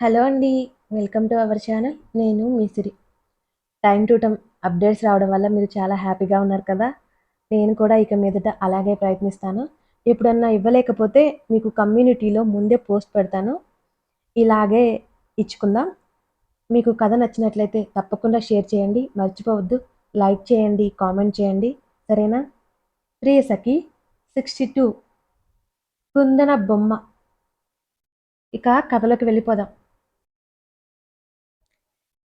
Hello అండి welcome to our channel. నేను మీ Siri. Time to time updates రావడం వల్ల మీరు చాలా హ్యాపీగా ఉన్నారు కదా? నేను కూడా ఇక మీదట అలాగే ప్రయత్నిస్తాను. ఎప్పుడన్నా ఇవ్వలేకపోతే మీకు కమ్యూనిటీలో ముందే పోస్ట్ పెడతాను. ఇలాగే ఇచ్చుకుందాం. మీకు కథ నచ్చినట్లయితే తప్పకుండా షేర్ చేయండి. మర్చిపోవద్దు. లైక్ చేయండి కామెంట్ చేయండి. సరేనా? ప్రియసఖి సిక్స్టీ టూ కుందన బొమ్మ. ఇక కథలోకి వెళ్ళిపోదాం.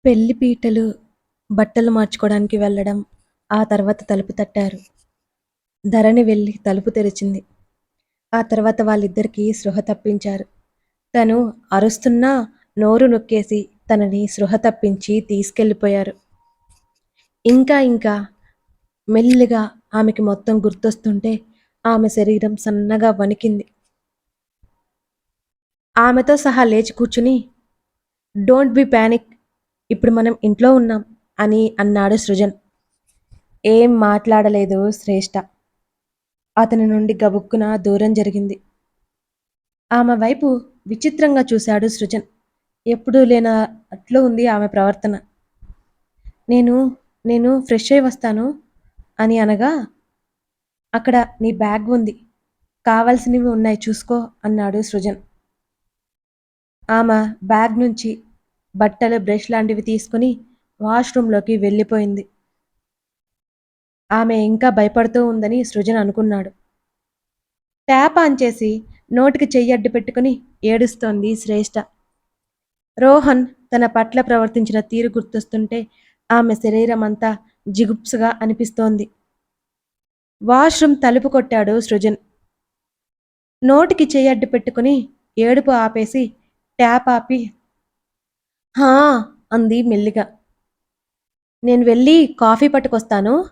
పెళ్ళి పీటలు బట్టలు మార్చుకోవడానికి వెళ్ళడం ఆ తర్వాత తలుపు తట్టారు. ధరణి వెళ్ళి తలుపు తెరిచింది. ఆ తర్వాత వాళ్ళిద్దరికీ సృహ తప్పించారు. తను అరుస్తున్నా నోరు నొక్కేసి తనని సృహ తప్పించి తీసుకెళ్ళిపోయారు. ఇంకా ఇంకా మెల్లిగా ఆమెకి మొత్తం గుర్తొస్తుంటే ఆమె శరీరం సన్నగా వణికింది. ఆమెతో సహా లేచి కూర్చుని డోంట్ బి ప్యానిక్ ఇప్పుడు మనం ఇంట్లో ఉన్నాం అని అన్నాడు సృజన్. ఏం మాట్లాడలేదు శ్రేష్ఠ అతని నుండి గబుక్కున దూరం జరిగింది. ఆమె వైపు విచిత్రంగా చూశాడు సృజన్. ఎప్పుడూ లేనట్లు ఉంది ఆమె ప్రవర్తన. నేను నేను ఫ్రెష్ అయి వస్తాను అని అనగా అక్కడ నీ బ్యాగ్ ఉంది. కావాల్సినవి ఉన్నాయి చూసుకో అన్నాడు సృజన్. ఆమె బ్యాగ్ నుంచి బట్టలు బ్రష్ లాంటివి తీసుకుని వాష్రూంలోకి వెళ్ళిపోయింది. ఆమె ఇంకా భయపడుతూ ఉందని సృజన్ అనుకున్నాడు. ట్యాప్ ఆన్ చేసి నోటికి చెయ్యి అడ్డు పెట్టుకుని ఏడుస్తోంది శ్రేష్ఠ రోహన్ తన పట్ల ప్రవర్తించిన తీరు గుర్తొస్తుంటే ఆమె శరీరం అంతా జిగుప్సుగా అనిపిస్తోంది. వాష్రూమ్ తలుపు కొట్టాడు సృజన్. నోటికి చెయ్యడ్డు పెట్టుకుని ఏడుపు ఆపేసి ట్యాప్ ఆపి హా అంది మెల్లిగా. నేను వెళ్ళి కాఫీ పట్టుకొస్తాను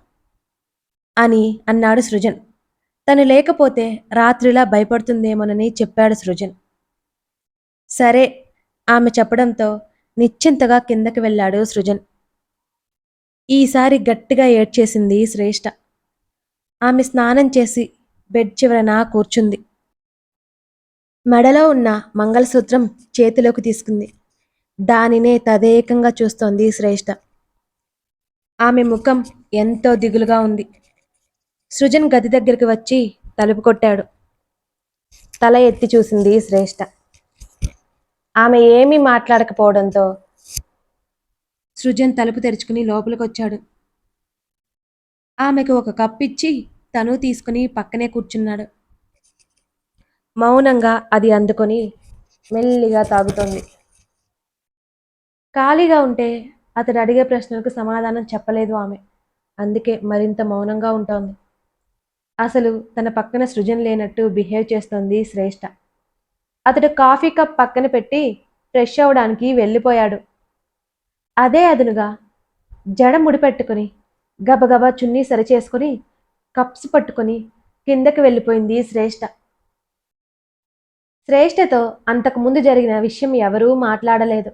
అని అన్నాడు సృజన్. తను లేకపోతే రాత్రిలా భయపడుతుందేమోనని చెప్పాడు సృజన్. సరే ఆమె చెప్పడంతో నిశ్చింతగా కిందకి వెళ్ళాడు సృజన్. ఈసారి గట్టిగా ఏడ్చేసింది శ్రేష్ఠ ఆమె స్నానం చేసి బెడ్ చివరన కూర్చుంది. మెడలో ఉన్న మంగళసూత్రం చేతిలోకి తీసుకుంది. దానినే తదేకంగా చూస్తోంది శ్రేష్ఠ ఆమె ముఖం ఎంతో దిగులుగా ఉంది. సృజన్ గది దగ్గరికి వచ్చి తలుపు కొట్టాడు. తల ఎత్తి చూసింది శ్రేష్ఠ ఆమె ఏమీ మాట్లాడకపోవడంతో సృజన్ తలుపు తెరుచుకుని లోపలికి వచ్చాడు ఆమెకు ఒక కప్పిచ్చి ఇచ్చి తను తీసుకుని పక్కనే కూర్చున్నాడు. మౌనంగా అది అందుకొని మెల్లిగా తాగుతోంది. ఖాళీగా ఉంటే అతడు అడిగే ప్రశ్నలకు సమాధానం చెప్పలేదు ఆమె. అందుకే మరింత మౌనంగా ఉంటోంది. అసలు తన పక్కన సృజన్ లేనట్టు బిహేవ్ చేస్తోంది శ్రేష్ఠ అతడు కాఫీ కప్ పక్కన పెట్టి ఫ్రెష్ అవడానికి వెళ్ళిపోయాడు. అదే అదునుగా జడ ముడిపెట్టుకుని గబగబా చున్నీ సరిచేసుకుని కప్స్ పట్టుకుని కిందకి వెళ్ళిపోయింది శ్రేష్ఠ శ్రేష్ఠతో అంతకుముందు జరిగిన విషయం ఎవరూ మాట్లాడలేదు.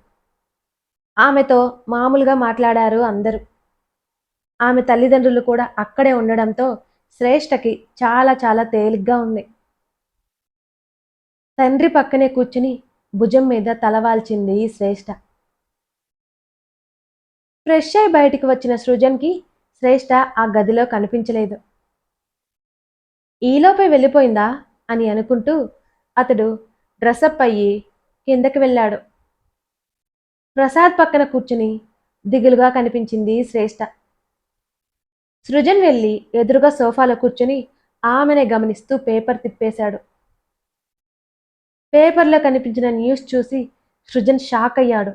ఆమెతో మామూలుగా మాట్లాడారు అందరూ. ఆమె తల్లిదండ్రులు కూడా అక్కడే ఉండడంతో శ్రేష్ఠకి చాలా చాలా తేలిగ్గా ఉంది. తండ్రి పక్కనే కూర్చుని భుజం మీద తలవాల్చింది శ్రేష్ఠ. ఫ్రెష్ అయి బయటికి వచ్చిన సృజన్కి శ్రేష్ఠ ఆ గదిలో కనిపించలేదు. ఈలోపే వెళ్ళిపోయిందా అని అనుకుంటూ అతడు డ్రెస్అప్ అయ్యి కిందకి వెళ్ళాడు. ప్రసాద్ పక్కన కూర్చుని దిగులుగా కనిపించింది శ్రేష్ఠ సృజన్ వెళ్ళి ఎదురుగా సోఫాలో కూర్చుని ఆమెనే గమనిస్తూ పేపర్ తిప్పేశాడు. పేపర్లో కనిపించిన న్యూస్ చూసి సృజన్ షాక్ అయ్యాడు.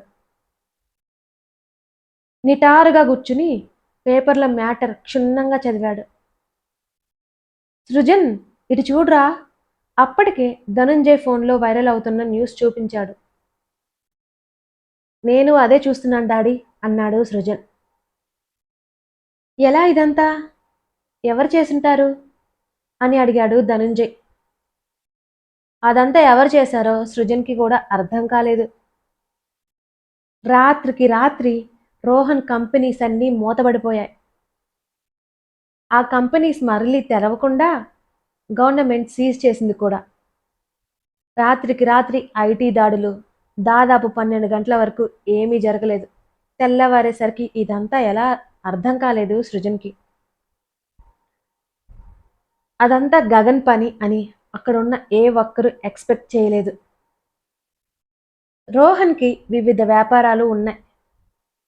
నిటారుగా కూర్చుని పేపర్ల మ్యాటర్ క్షుణ్ణంగా చదివాడు. సృజన్ ఇటు చూడ్రా అప్పటికే ధనుంజయ్ ఫోన్లో వైరల్ అవుతున్న న్యూస్ చూపించాడు. నేను అదే చూస్తున్నాను డాడీ అన్నాడు సృజన్. ఎలా ఇదంతా? ఎవరు చేసుంటారు? అని అడిగాడు ధనుంజయ్. అదంతా ఎవరు చేశారో సృజన్కి కూడా అర్థం కాలేదు. రాత్రికి రాత్రి రోహన్ కంపెనీస్ అన్నీ మూతబడిపోయాయి. ఆ కంపెనీస్ మరలి తెరవకుండా గవర్నమెంట్ సీజ్ చేసింది కూడా. రాత్రికి రాత్రి ఐటీ దాడులు దాదాపు పన్నెండు గంటల వరకు ఏమీ జరగలేదు. తెల్లవారేసరికి ఇదంతా ఎలా అర్థం కాలేదు సృజన్కి. అదంతా గగన్ పని అని అక్కడున్న ఏ ఒక్కరూ ఎక్స్పెక్ట్ చేయలేదు. రోహన్కి వివిధ వ్యాపారాలు ఉన్నాయి.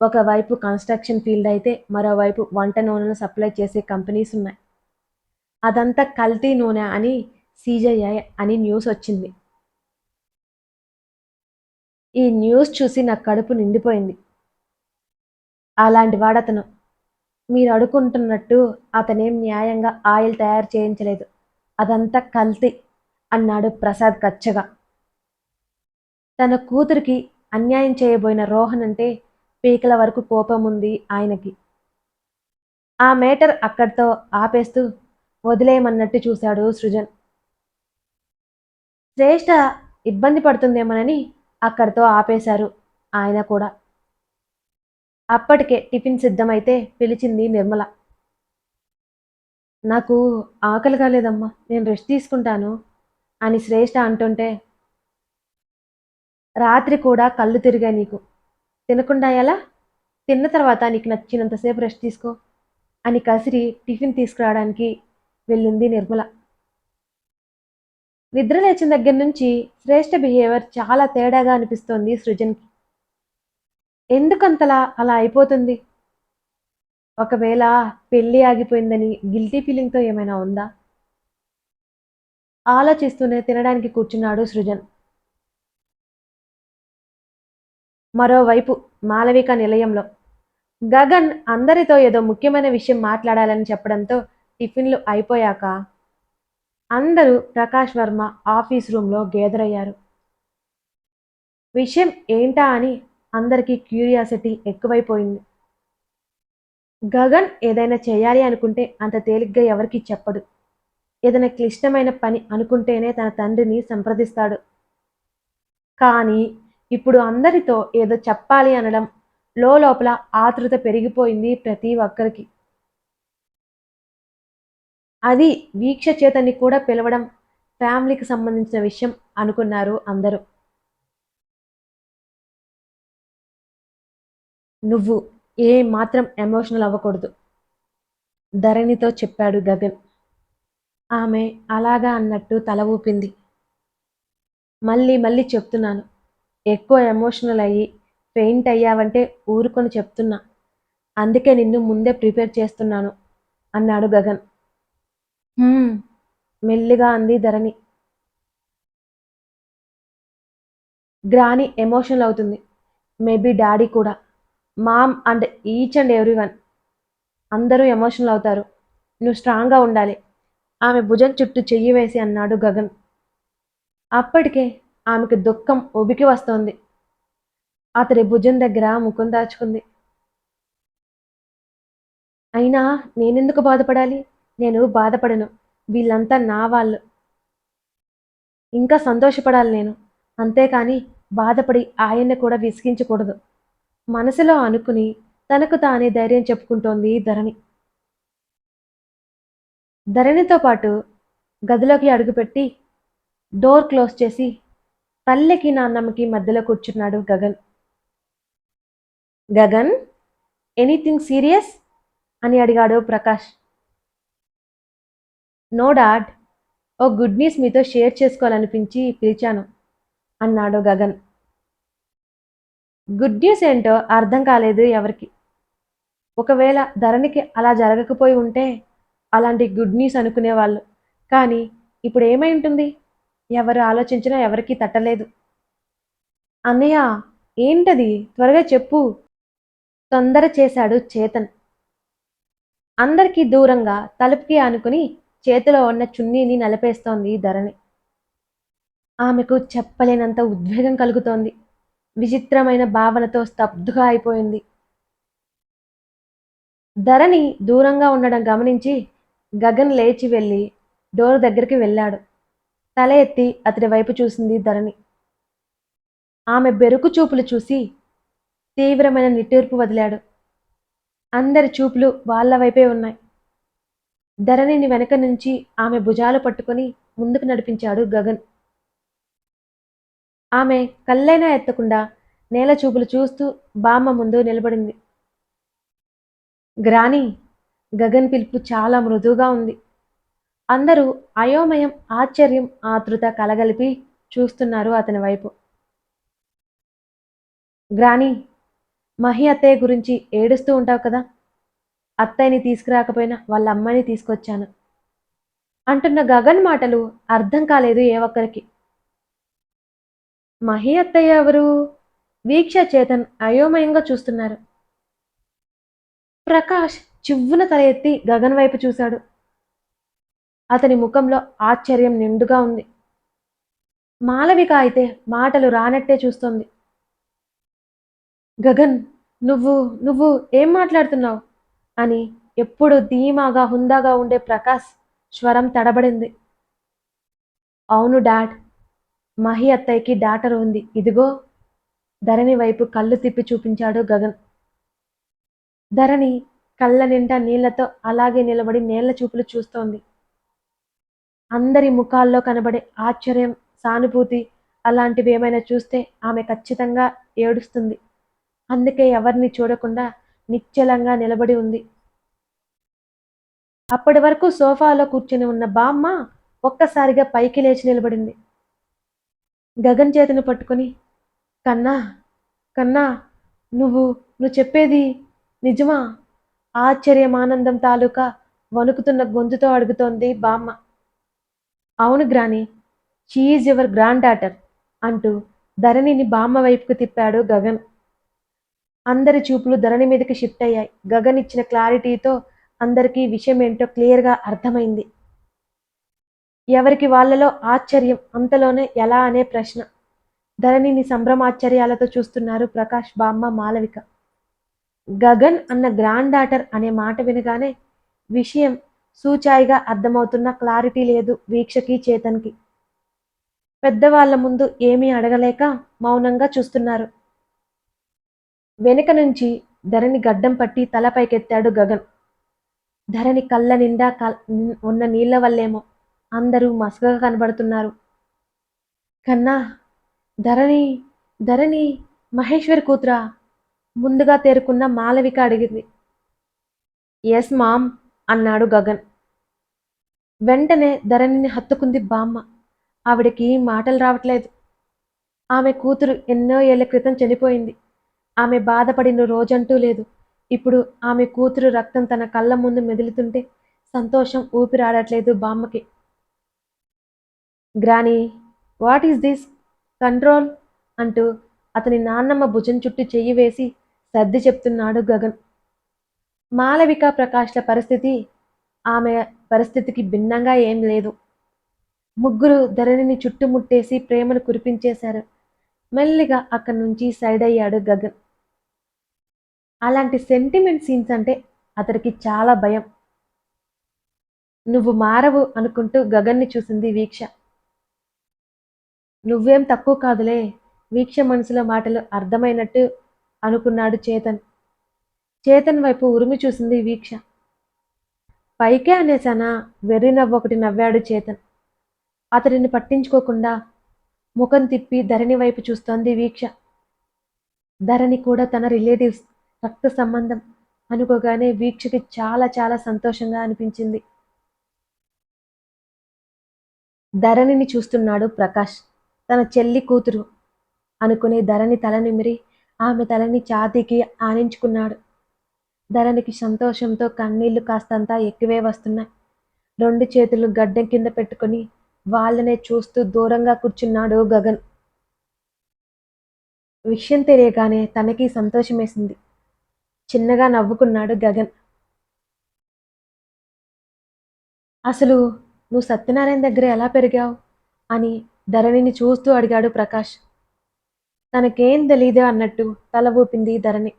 ఒకవైపు కన్స్ట్రక్షన్ ఫీల్డ్ అయితే మరోవైపు వంట నూనెను సప్లై చేసే కంపెనీస్ ఉన్నాయి. అదంతా కల్తీ నూనె అని సీజఐ అని న్యూస్ వచ్చింది. ఈ న్యూస్ చూసి నా కడుపు నిండిపోయింది. అలాంటి వాడతను. మీరు అడుకుంటున్నట్టు అతనేం న్యాయంగా ఆయిల్ తయారు చేయించలేదు. అదంతా కల్తీ అన్నాడు ప్రసాద్ కచ్చగా. తన కూతురికి అన్యాయం చేయబోయిన రోహన్ అంటే పీకల వరకు కోపం ఉంది ఆయనకి. ఆ మేటర్ అక్కడితో ఆపేస్తూ వదిలేయమన్నట్టు చూశాడు సృజన్. శ్రేష్ఠ ఇబ్బంది పడుతుందేమోనని అక్కడితో ఆపేశారు ఆయన కూడా. అప్పటికే టిఫిన్ సిద్ధమైతే పిలిచింది నిర్మల. నాకు ఆకలి కాలేదమ్మా నేను రెస్ట్ తీసుకుంటాను అని శ్రేష్ఠ అంటుంటే రాత్రి కూడా కళ్ళు తిరిగా నీకు. తినకుండా ఎలా? తిన్న తర్వాత నీకు నచ్చినంతసేపు రెస్ట్ తీసుకో అని కసిరి టిఫిన్ తీసుకురావడానికి వెళ్ళింది నిర్మల. నిద్ర లేచిన దగ్గర నుంచి శ్రేష్ఠ బిహేవియర్ చాలా తేడాగా అనిపిస్తోంది సృజన్కి. ఎందుకంతలా అలా అయిపోతుంది? ఒకవేళ పెళ్ళి ఆగిపోయిందని గిల్టీ ఫీలింగ్తో ఏమైనా ఉందా? ఆలోచిస్తూనే తినడానికి కూర్చున్నాడు సృజన్. మరోవైపు మాలవిక నిలయంలో. గగన్ అందరితో ఏదో ముఖ్యమైన విషయం మాట్లాడాలని చెప్పడంతో టిఫిన్లు అయిపోయాక అందరూ ప్రకాష్ వర్మ ఆఫీస్ రూమ్లో గేదర్ అయ్యారు. విషయం ఏంటా అని అందరికీ క్యూరియాసిటీ ఎక్కువైపోయింది. గగన్ ఏదైనా చేయాలి అనుకుంటే అంత తేలిగ్గా ఎవరికి చెప్పడు. ఏదైనా క్లిష్టమైన పని అనుకుంటేనే తన తండ్రిని సంప్రదిస్తాడు. కానీ ఇప్పుడు అందరితో ఏదో చెప్పాలి అనడం లోపల ఆతృత పెరిగిపోయింది ప్రతి ఒక్కరికి. అది వీక్ష చేతని కూడా పిలవడం ఫ్యామిలీకి సంబంధించిన విషయం అనుకున్నారు అందరూ. నువ్వు ఏ మాత్రం ఎమోషనల్ అవ్వకూడదు. ధరణితో చెప్పాడు గగన్. ఆమె అలాగా అన్నట్టు తల ఊపింది. మళ్ళీ మళ్ళీ చెప్తున్నాను. ఎక్కువ ఎమోషనల్ అయ్యి పెయింట్ అయ్యావంటే ఊరుకొని చెప్తున్నా. అందుకే నిన్ను ముందే ప్రిపేర్ చేస్తున్నాను అన్నాడు గగన్. "హ్మ్," మెల్లిగా అంది ధరణి. గ్రాని ఎమోషనల్ అవుతుంది. మేబీ డాడీ కూడా. Mom and each and every one. అందరూ ఎమోషనల్ అవుతారు. నువ్వు స్ట్రాంగ్గా ఉండాలి. ఆమె భుజం చుట్టూ చెయ్యి వేసి అన్నాడు గగన్. అప్పటికే ఆమెకు దుఃఖం ఉబికి వస్తోంది. అతడి భుజం దగ్గర ముఖం దాచుకుంది. అయినా నేనెందుకు బాధపడాలి? నేను బాధపడను. వీళ్ళంతా నా వాళ్ళు. ఇంకా సంతోషపడాలి నేను. అంతేకాని బాధపడి ఆయన్ని కూడా విసిగించకూడదు. మనసులో అనుకుని తనకు తానే ధైర్యం చెప్పుకుంటోంది ధరణి. ధరణితో పాటు గదిలోకి అడుగుపెట్టి డోర్ క్లోజ్ చేసి పల్లెకి నాన్నమ్మకి మధ్యలో కూర్చున్నాడు గగన్. Gagan anything serious? అని అడిగాడు Prakash. No dad oh good news మీతో షేర్ చేసుకోవాలనిపించి పిలిచాను అన్నాడు గగన్. గుడ్ న్యూస్ ఏంటో అర్థం కాలేదు ఎవరికి. ఒకవేళ ధరణికి అలా జరగకపోయి ఉంటే అలాంటి గుడ్ న్యూస్ అనుకునేవాళ్ళు. కానీ ఇప్పుడు ఏమై ఉంటుంది? ఎవరు ఆలోచించినా ఎవరికీ తట్టలేదు. అన్నయ్య ఏంటది? త్వరగా చెప్పు. తొందర చేశాడు చేతన్. అందరికీ దూరంగా తలుపుకి ఆనుకుని చేతిలో ఉన్న చున్నీని నలిపేస్తోంది ధరణి. ఆమెకు చెప్పలేనంత ఉద్వేగం కలుగుతోంది. విచిత్రమైన భావనతో స్తబ్దుగా అయిపోయింది. ధరణి దూరంగా ఉండడం గమనించి గగన్ లేచి వెళ్ళి డోర్ దగ్గరికి వెళ్ళాడు. తల ఎత్తి అతడి వైపు చూసింది ధరణి. ఆమె బెరుకు చూపులు చూసి తీవ్రమైన నిట్టూర్పు వదిలాడు. అందరి చూపులు వాళ్ళ వైపే ఉన్నాయి. ధరణిని వెనక నుంచి ఆమె భుజాలు పట్టుకొని ముందుకు నడిపించాడు గగన్. ఆమె కళ్ళైనా ఎత్తకుండా నేల చూపులు చూస్తూ బామ్మ ముందు నిలబడింది. గ్రాని గగన్ పిలుపు చాలా మృదువుగా ఉంది. అందరూ అయోమయం ఆశ్చర్యం ఆతృత కలగలిపి చూస్తున్నారు అతని వైపు. గ్రాని మహి అత్తయ్య గురించి ఏడుస్తూ ఉంటావు కదా? అత్తయ్యని తీసుకురాకపోయినా వాళ్ళ అమ్మాయిని తీసుకొచ్చాను. అంటున్న గగన్ మాటలు అర్థం కాలేదు ఏ ఒక్కరికి. మహి అత్తయ్య ఎవరు? వీక్ష చేతన్ అయోమయంగా చూస్తున్నారు. ప్రకాష్ చివ్వున తల ఎత్తి గగన్ వైపు చూశాడు. అతని ముఖంలో ఆశ్చర్యం నిండుగా ఉంది. మాలవిక అయితే మాటలు రానట్టే చూస్తోంది. గగన్ నువ్వు నువ్వు ఏం మాట్లాడుతున్నావు? అని ఎప్పుడు ధీమాగా హుందాగా ఉండే ప్రకాష్ స్వరం తడబడింది. అవును డాడ్ మహి అత్తయ్యకి డాటర్ ఉంది. ఇదిగో ధరణి వైపు కళ్ళు తిప్పి చూపించాడు గగన్. ధరణి కళ్ళ నిండా నీళ్ళతో అలాగే నిలబడి నేళ్ళ చూపులు చూస్తోంది. అందరి ముఖాల్లో కనబడే ఆశ్చర్యం సానుభూతి అలాంటివి ఏమైనా చూస్తే ఆమె ఖచ్చితంగా ఏడుస్తుంది. అందుకే ఎవరిని చూడకుండా నిశ్చలంగా నిలబడి ఉంది. అప్పటి వరకు సోఫాలో కూర్చుని ఉన్న బామ్మ ఒక్కసారిగా పైకి లేచి నిలబడింది. గగన్ చేతిని పట్టుకొని కన్నా కన్నా నువ్వు నువ్వు చెప్పేది నిజమా? ఆశ్చర్యమానందం తాలూకా వణుకుతున్న గొంతుతో అడుగుతోంది బామ్మ. అవును గ్రాని షీఈజ్ యువర్ గ్రాండ్ డాటర్ అంటూ ధరణిని బామ్మ వైపుకు తిప్పాడు గగన్. అందరి చూపులు ధరణి మీదకి షిఫ్ట్ అయ్యాయి. గగన్ ఇచ్చిన క్లారిటీతో అందరికీ విషయం ఏంటో క్లియర్గా అర్థమైంది. ఎవరికి వాళ్ళలో ఆశ్చర్యం? అంతలోనే ఎలా అనే ప్రశ్న. ధరణిని సంభ్రమాశ్చర్యాలతో చూస్తున్నారు ప్రకాష్ బామ్మ మాలవిక. గగన్ అన్న గ్రాండ్ డాటర్ అనే మాట వినగానే విషయం సూచాయిగా అర్థమవుతున్న క్లారిటీ లేదు వీక్షకి చేతన్కి. పెద్దవాళ్ళ ముందు ఏమీ అడగలేక మౌనంగా చూస్తున్నారు. వెనుక నుంచి ధరణి గడ్డం పట్టి తలపైకెత్తాడు గగన్. ధరణి కళ్ళ నిండా ఉన్న నీళ్ళ వల్లేమో అందరూ మసగగా కనబడుతున్నారు. కన్నా ధరణి ధరణి మహేశ్వరి కూతురా ముందుగా తేరుకున్న మాలవిక అడిగింది. ఎస్ మామ్ అన్నాడు గగన్. వెంటనే ధరణిని హత్తుకుంది బామ్మ. ఆవిడకి మాటలు రావట్లేదు. ఆమె కూతురు ఎన్నో ఏళ్ళ క్రితం చనిపోయింది. ఆమె బాధపడిన రోజంటూ లేదు. ఇప్పుడు ఆమె కూతురు రక్తం తన కళ్ళ ముందు మెదులుతుంటే సంతోషం ఊపిరాడట్లేదు బామ్మకి. Granny what is this? Control? అంటూ అతని నాన్నమ్మ భుజం చుట్టూ చెయ్యి వేసి సర్ది చెప్తున్నాడు గగన్. మాలవిక ప్రకాష్ల పరిస్థితి ఆమె పరిస్థితికి భిన్నంగా ఏం లేదు. ముగ్గురు ధరణిని చుట్టుముట్టేసి ప్రేమను కురిపించేశారు. మెల్లిగా అక్కడి నుంచి సైడ్ అయ్యాడు గగన్. అలాంటి సెంటిమెంట్ సీన్స్ అంటే అతడికి చాలా భయం. నువ్వు మారవు అనుకుంటూ గగన్ని చూసింది వీక్ష. నువ్వేం తక్కువ కాదులే వీక్ష మనసులో మాటలు అర్థమైనట్టు అనుకున్నాడు చేతన్. చేతన్ వైపు ఉరిమి చూసింది వీక్ష. పైకే అనేసానా వెర్రి నవ్వు ఒకటి నవ్వాడు చేతన్. అతడిని పట్టించుకోకుండా ముఖం తిప్పి ధరణి వైపు చూస్తోంది వీక్ష. ధరణి కూడా తన రిలేటివ్స్ రక్త సంబంధం అనుకోగానే వీక్షకి చాలా చాలా సంతోషంగా అనిపించింది. ధరణిని చూస్తున్నాడు ప్రకాష్. తన చెల్లి కూతురు అనుకునే ధరణి తల నిమిరి ఆమె తలని ఛాతీకి ఆనించుకున్నాడు. ధరణికి సంతోషంతో కన్నీళ్ళు కాస్తంతా ఎక్కువే వస్తున్నాయి. రెండు చేతులు గడ్డం కింద పెట్టుకొని వాళ్ళనే చూస్తూ దూరంగా కూర్చున్నాడు గగన్. విషయం తెలియగానే తనకి సంతోషమేసింది. చిన్నగా నవ్వుకున్నాడు గగన్. అసలు నువ్వు సత్యనారాయణ దగ్గర ఎలా పెరిగావు? అని ధరణిని చూస్తూ అడిగాడు ప్రకాష్. తనకేం తెలీదు అన్నట్టు తల ఊపింది ధరణి.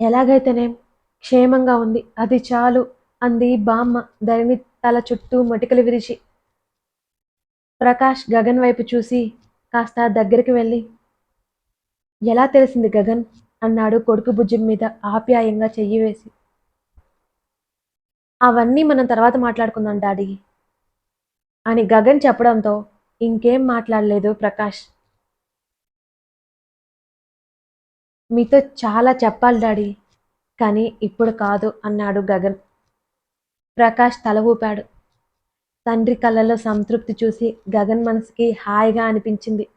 ఎలాగైతేనేం? క్షేమంగా ఉంది. అది చాలు అంది బామ్మ ధరణి తల చుట్టూ మటికలు విరిచి ప్రకాష్ గగన్ వైపు చూసి కాస్త దగ్గరికి వెళ్ళి ఎలా తెలిసింది గగన్? అన్నాడు కొడుకు భుజం మీద ఆప్యాయంగా చెయ్యి వేసి. అవన్నీ మనం తర్వాత మాట్లాడుకుందాం డాడీ అని గగన్ చెప్పడంతో ఇంకేం మాట్లాడలేదు ప్రకాష్. మీతో చాలా చెప్పాలి డాడీ కానీ ఇప్పుడు కాదు అన్నాడు గగన్. ప్రకాష్ తల ఊపాడు. తండ్రి కళ్ళలో సంతృప్తి చూసి గగన్ మనసుకి హాయిగా అనిపించింది.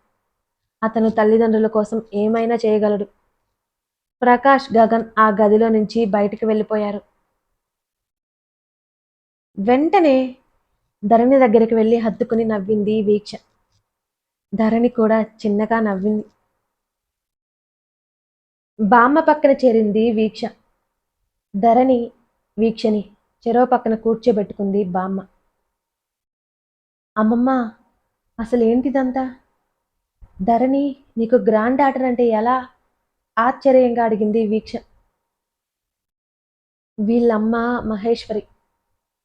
అతను తల్లిదండ్రుల కోసం ఏమైనా చేయగలడు. ప్రకాష్ గగన్ ఆ గదిలో నుంచి బయటికి వెళ్ళిపోయారు. వెంటనే ధరణి దగ్గరికి వెళ్ళి హత్తుకుని నవ్వింది వీక్ష. ధరణి కూడా చిన్నగా నవ్వింది. బామ్మ పక్కన చేరింది వీక్ష. ధరణి వీక్షని చెరవ పక్కన కూర్చోబెట్టుకుంది బామ్మ. అమ్మమ్మ అసలు ఏంటిదంతా ధరణి నీకు గ్రాండ్ డాటర్ అంటే ఎలా? ఆశ్చర్యంగా అడిగింది వీక్ష. వీళ్ళమ్మ మహేశ్వరి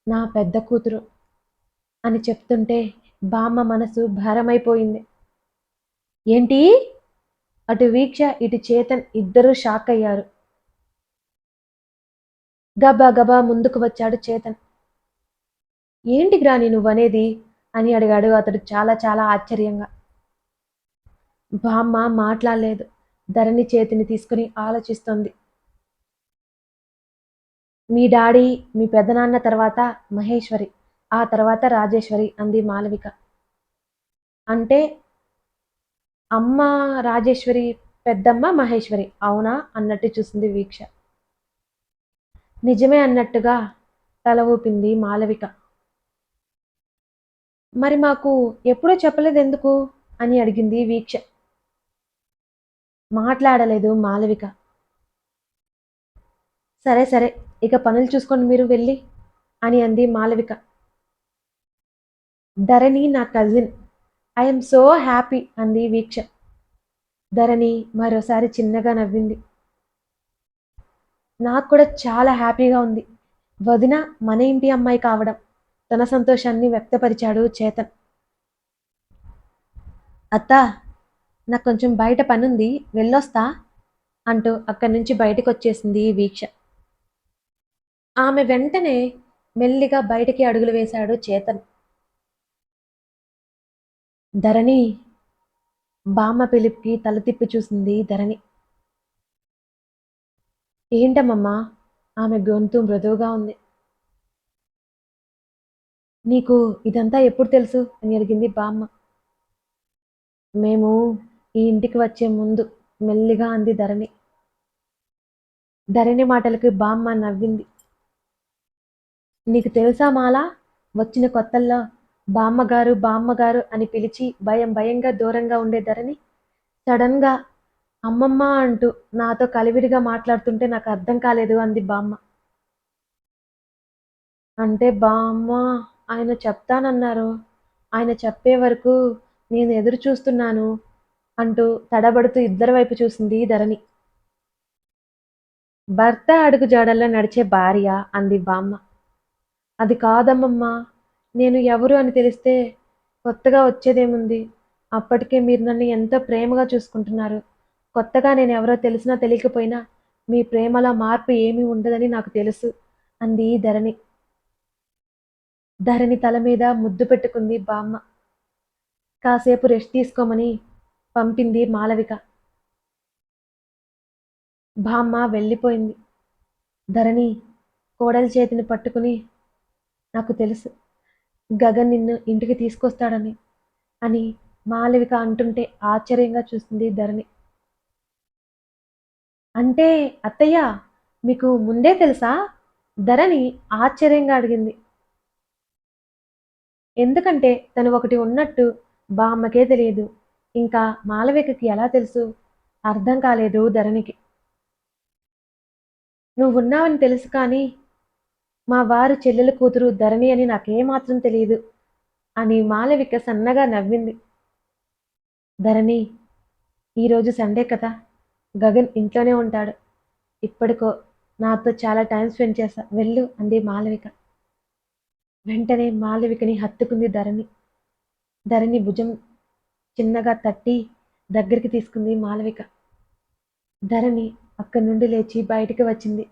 నా పెద్ద కూతురు అని చెప్తుంటే బామ్మ మనసు భారమైపోయింది. ఏంటి? అటు వీక్ష ఇటు చేతన్ ఇద్దరూ షాక్ అయ్యారు గబా గబా ముందుకు వచ్చాడు చేతన్. ఏంటి గ్రాని నువ్వనేది? అని అడిగాడు అతడు చాలా చాలా ఆశ్చర్యంగా. బామ్మ మాట్లాడలేదు ధరణి చేతిని తీసుకుని ఆలోచిస్తోంది. మీ డాడీ మీ పెదనాన్న తర్వాత మహేశ్వరి ఆ తర్వాత రాజేశ్వరి అంది మాలవిక. అంటే అమ్మ రాజేశ్వరి పెద్దమ్మ మహేశ్వరి అవునా? అన్నట్టు చూసింది వీక్ష. నిజమే అన్నట్టుగా తల ఊపింది మాలవిక. మరి మాకు ఎప్పుడూ చెప్పలేదు ఎందుకు అని అడిగింది వీక్ష. మాట్లాడలేదు మాలవిక. సరే సరే ఇక పనులు చూసుకోండి మీరు వెళ్ళి అని అంది మాలవిక. ధరణి నా కజిన్ ఐఎమ్ సో హ్యాపీ అంది వీక్ష. ధరణి మరోసారి చిన్నగా నవ్వింది. నాకు కూడా చాలా హ్యాపీగా ఉంది. వదిన మన ఇంటి అమ్మాయి కావడం. తన సంతోషాన్ని వ్యక్తపరిచాడు చేతన్. అత్త నాకు కొంచెం బయట పనుంది వెళ్ళొస్తా అంటూ అక్కడి నుంచి బయటకు వచ్చేసింది వీక్ష. ఆమె వెంటనే మెల్లిగా బయటికి అడుగులు వేశాడు చేతన్. ధరణి బామ్మ పిలుపుకి తల తిప్పి చూసింది ధరణి. ఏంటమ్మమ్మా? ఆమె గొంతు మృదువుగా ఉంది. నీకు ఇదంతా ఎప్పుడు తెలుసు? అని అడిగింది బామ్మ. మేము ఈ ఇంటికి వచ్చే ముందు మెల్లిగా అంది ధరణి. ధరణి మాటలకి బామ్మ నవ్వింది. నీకు తెలుసా మాలా? వచ్చిన కొత్తల్లో బామ్మగారు బామ్మగారు అని పిలిచి భయం భయంగా దూరంగా ఉండే ధరణి సడన్గా అమ్మమ్మ అంటూ నాతో కలివిడిగా మాట్లాడుతుంటే నాకు అర్థం కాలేదు అంది బామ్మ. అంటే బామ్మ ఆయన చెప్తానన్నారు. ఆయన చెప్పే వరకు నేను ఎదురు చూస్తున్నాను అంటూ తడబడుతూ ఇద్దరి వైపు చూసింది ధరణి. భర్త అడుగు జాడల్లో నడిచే భార్య అంది బామ్మ. అది కాదమ్మమ్మ నేను ఎవరు అని తెలిస్తే కొత్తగా వచ్చేదేముంది? అప్పటికే మీరు నన్ను ఎంతో ప్రేమగా చూసుకుంటున్నారు. కొత్తగా నేను ఎవరో తెలిసినా తెలియకపోయినా మీ ప్రేమలో మార్పు ఏమీ ఉండదని నాకు తెలుసు అంది ధరణి. ధరణి తల మీద ముద్దు పెట్టుకుంది బామ్మ. కాసేపు రెస్ట్ తీసుకోమని పంపింది మాలవిక. బామ్మ వెళ్ళిపోయింది. ధరణి కోడలి చేతిని పట్టుకుని నాకు తెలుసు గగన్ నిన్ను ఇంటికి తీసుకొస్తాడని అని మాలవిక అంటుంటే ఆశ్చర్యంగా చూసింది ధరణి. అంటే అత్తయ్య మీకు ముందే తెలుసా? ధరణి ఆశ్చర్యంగా అడిగింది. ఎందుకంటే తను ఒకటి ఉన్నట్టు బామ్మకే తెలియదు. ఇంకా మాలవికకి ఎలా తెలుసు? అర్థం కాలేదు ధరణికి. నువ్వున్నావని తెలుసు కానీ మా వారు చెల్లెల కూతురు ధరణి అని నాకేమాత్రం తెలియదు అని మాలవిక సన్నగా నవ్వింది. ధరణి ఈరోజు సండే కదా? గగన్ ఇంట్లోనే ఉంటాడు. ఇప్పటికో నాతో చాలా టైం స్పెండ్ చేశా వెళ్ళు అంది మాలవిక వెంటనే మాలవికని హత్తుకుంది ధరణి. ధరణి భుజం చిన్నగా తట్టి దగ్గరికి తీసుకుంది మాలవిక ధరణి అక్కడి నుండి లేచి బయటికి వచ్చింది.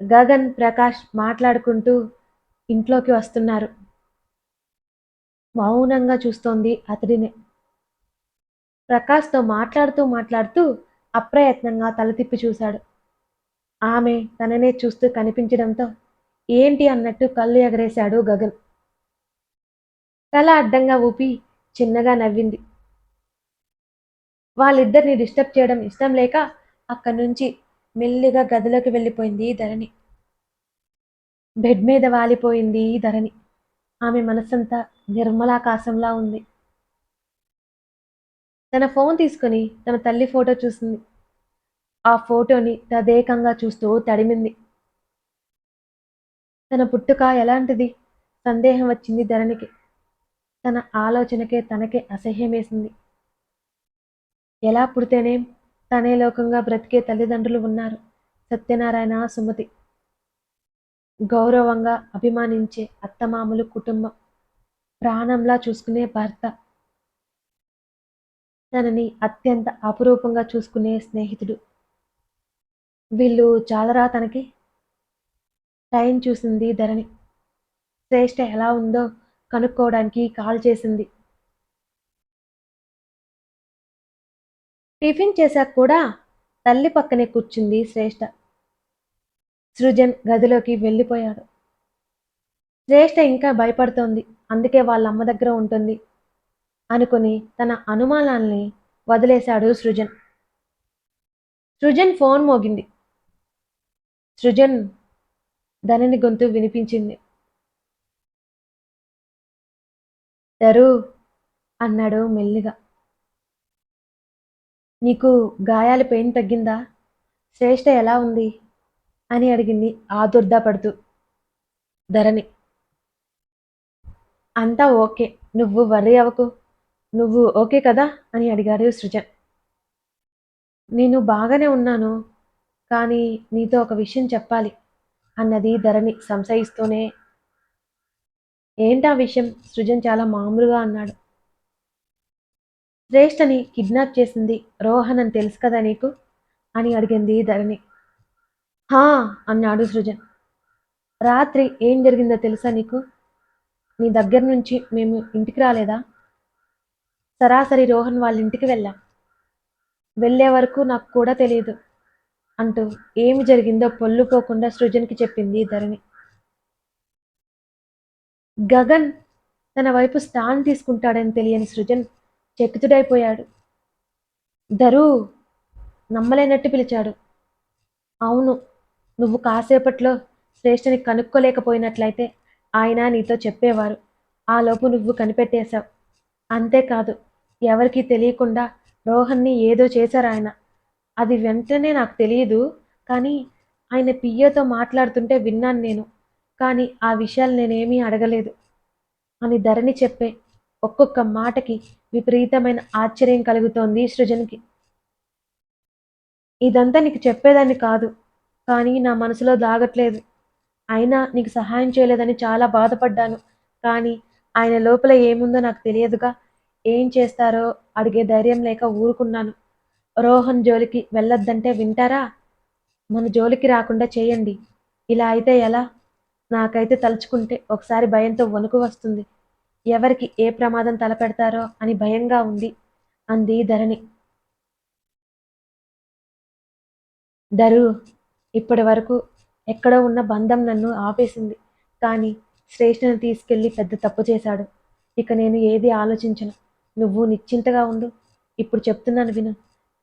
గగన్ ప్రకాష్ మాట్లాడుకుంటూ ఇంట్లోకి వస్తున్నారు. మౌనంగా చూస్తోంది అతడిని. ప్రకాష్తో మాట్లాడుతూ మాట్లాడుతూ అప్రయత్నంగా తల తిప్పి చూశాడు. ఆమె తననే చూస్తూ కనిపించడంతో ఏంటి అన్నట్టు కళ్ళు ఎగరేశాడు గగన్. తల అడ్డంగా ఊపి చిన్నగా నవ్వింది. వాళ్ళిద్దరిని డిస్టర్బ్ చేయడం ఇష్టం లేక అక్కడి నుంచి మెల్లిగా గదిలోకి వెళ్ళిపోయింది ధరణి. బెడ్ మీద వాలిపోయింది ధరణి. ఆమె మనసంతా నిర్మలాకాశంలా ఉంది. తన ఫోన్ తీసుకొని తన తల్లి ఫోటో చూసింది. ఆ ఫోటోని తదేకంగా చూస్తూ తడిమింది. తన పుట్టుక ఎలాంటిది? సందేహం వచ్చింది ధరణికి. తన ఆలోచనకే తనకే అసహ్యం వేసింది ఎలా పుడితేనే తనే లోకంగా బ్రతికే తల్లిదండ్రులు ఉన్నారు సత్యనారాయణ సుమతి. గౌరవంగా అభిమానించే అత్తమామలు కుటుంబం. ప్రాణంలా చూసుకునే భర్త. తనని అత్యంత అపురూపంగా చూసుకునే స్నేహితుడు. వీళ్ళు చాలరా తనకి? టైం చూసింది ధరణి. శ్రేష్ఠ ఎలా ఉందో కనుక్కోవడానికి కాల్ చేసింది. టిఫిన్ చేశాక కూడా తల్లి పక్కనే కూర్చుంది శ్రేష్ఠ సృజన్ గదిలోకి వెళ్ళిపోయాడు. శ్రేష్ఠ ఇంకా భయపడుతోంది. అందుకే వాళ్ళ అమ్మ దగ్గర ఉంటుంది. అనుకుని తన అనుమానాల్ని వదిలేశాడు సృజన్. సృజన్ ఫోన్ మోగింది. సృజన్ ధనని గొంతు వినిపించింది. దరు అన్నాడు మెల్లిగా. నీకు గాయాల పెయిన్ తగ్గిందా? శ్రేష్ఠ ఎలా ఉంది? అని అడిగింది ఆదుర్దా పడుతూ ధరణి. అంతా ఓకే. నువ్వు వర్రీ అవ్వకు. నువ్వు ఓకే కదా అని అడిగాడు సృజన్. నేను బాగానే ఉన్నాను కానీ నీతో ఒక విషయం చెప్పాలి అన్నది ధరణి సంశయిస్తూనే. ఏంటా విషయం? సృజన్ చాలా మామూలుగా అన్నాడు. శ్రేష్ఠని కిడ్నాప్ చేసింది రోహన్ అని తెలుసు కదా నీకు? అని అడిగింది ధరణి. హా అన్నాడు సృజన్. రాత్రి ఏం జరిగిందో తెలుసా నీకు? నీ దగ్గర నుంచి మేము ఇంటికి రాలేదా? సరాసరి రోహన్ వాళ్ళ ఇంటికి వెళ్ళాం. వెళ్ళే వరకు నాకు కూడా తెలియదు అంటూ ఏమి జరిగిందో పొల్లుపోకుండా సృజన్కి చెప్పింది ధరణి. గగన్ తన వైపు స్టాన్ తీసుకుంటాడని తెలియని సృజన్ చెక్కుతుడైపోయాడు ధరు నమ్మలేనట్టు పిలిచాడు. అవును నువ్వు కాసేపట్లో శ్రేష్ఠని కనుక్కోలేకపోయినట్లయితే ఆయన నీతో చెప్పేవారు. ఆ లోపు నువ్వు కనిపెట్టేశావు. అంతేకాదు ఎవరికీ తెలియకుండా రోహన్ని ఏదో చేశారు ఆయన. అది వెంటనే నాకు తెలియదు కానీ ఆయన పియ్యతో మాట్లాడుతుంటే విన్నాను నేను కానీ ఆ విషయాలు నేనేమీ అడగలేదు అని ధరణి చెప్పే ఒక్కొక్క మాటకి విపరీతమైన ఆశ్చర్యం కలుగుతోంది సృజన్కి. ఇదంతా నీకు చెప్పేదాన్ని కాదు కానీ నా మనసులో దాగట్లేదు. అయినా నీకు సహాయం చేయలేదని చాలా బాధపడ్డాను కానీ ఆయన లోపల ఏముందో నాకు తెలియదుగా ఏం చేస్తారో అడిగే ధైర్యం లేక ఊరుకున్నాను. రోహన్ జోలికి వెళ్ళొద్దంటే వింటారా? మన జోలికి రాకుండా చేయండి. ఇలా అయితే ఎలా? నాకైతే తలుచుకుంటే ఒకసారి భయంతో వణుకు వస్తుంది. ఎవరికి ఏ ప్రమాదం తలపెడతారో అని భయంగా ఉంది అంది ధరణి. ధరు ఇప్పటి వరకు ఎక్కడో ఉన్న బంధం నన్ను ఆపేసింది. కానీ శ్రేష్ఠను తీసుకెళ్ళి పెద్ద తప్పు చేశాడు. ఇక నేను ఏది ఆలోచించను. నువ్వు నిశ్చింతగా ఉండు. ఇప్పుడు చెప్తున్నాను విను.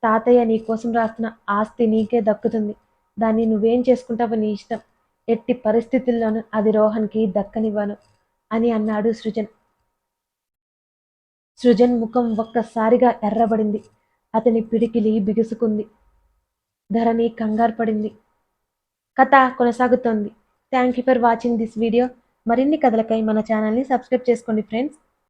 తాతయ్య నీ కోసం రాస్తున్న ఆస్తి నీకే దక్కుతుంది. దాన్ని నువ్వేం చేసుకుంటావో నీ ఇష్టం. ఎట్టి పరిస్థితుల్లోనూ అది రోహన్కి దక్కనివ్వను అని అన్నాడు సృజన్. సృజన్ ముఖం ఒక్కసారిగా ఎర్రబడింది. అతని పిడికిలి బిగుసుకుంది. ధరణి కంగారు పడింది. కథ కొనసాగుతోంది. Thank you for watching this video. మరిన్ని కథలకై మన ఛానల్ని సబ్స్క్రైబ్ చేసుకోండి ఫ్రెండ్స్.